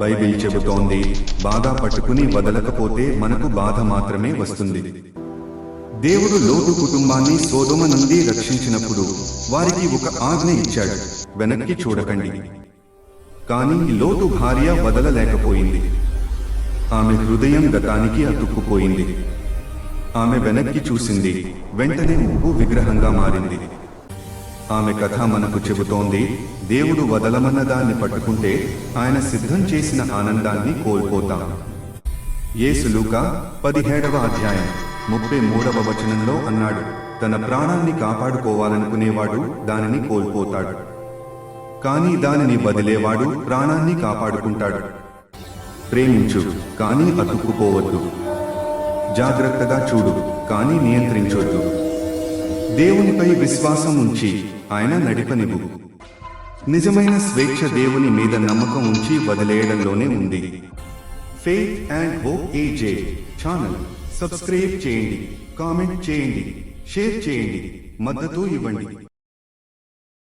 Bible చెబుతోంది. బాగా పట్టుకుని వదలకపోతే మనకు బాధ మాత్రమే వస్తుంది. దేవుడు లోతు కుటుంబాన్ని సోదమ నుండి రక్షించినప్పుడు వారికి ఒక ఆజ్ఞ ఇచ్చాడు. వెనక్కి చూడకండి. కానీ లోతు భార్య వదలలేకపోయింది. ఆమె హృదయం గతానికి అతుక్కుపోయింది. ఆమె వెనక్కి చూసింది. వెంటనే ఉప్పు విగ్రహంగా మారింది. ఆమె కథ మనకు చెబుతోంది. దేవుడు వదలమన్న దాన్ని పట్టుకుంటే ఆయన సిద్ధం చేసిన ఆనందాన్ని కోల్పోతాం. యేసులుక పదిహేడవ అధ్యాయం ముప్పై మూడవ వచనంలో అన్నాడు తన ప్రాణాన్ని కాపాడుకోవాలనుకునేవాడు దానిని కోల్పోతాడు. కానీ దానిని వదిలేవాడు ప్రాణాన్ని కాపాడుకుంటాడు. ప్రేమించు కానీ అతుక్కుపోవద్దు. జాగ్రత్తగా చూడు కానీ నియంత్రించొద్దు. దేవునిపై విశ్వాసం ఉంచి ఆయన నడిపనివు నిజమైన స్వేచ్ఛ దేవుని మీద నమ్మకం ఉంచి వదిలేయడంలోనే ఉంది. Faith and hope AJ channel. Subscribe చేయండి కామెంట్ చేయండి షేర్ చేయండి. మద్దతు ఇవ్వండి.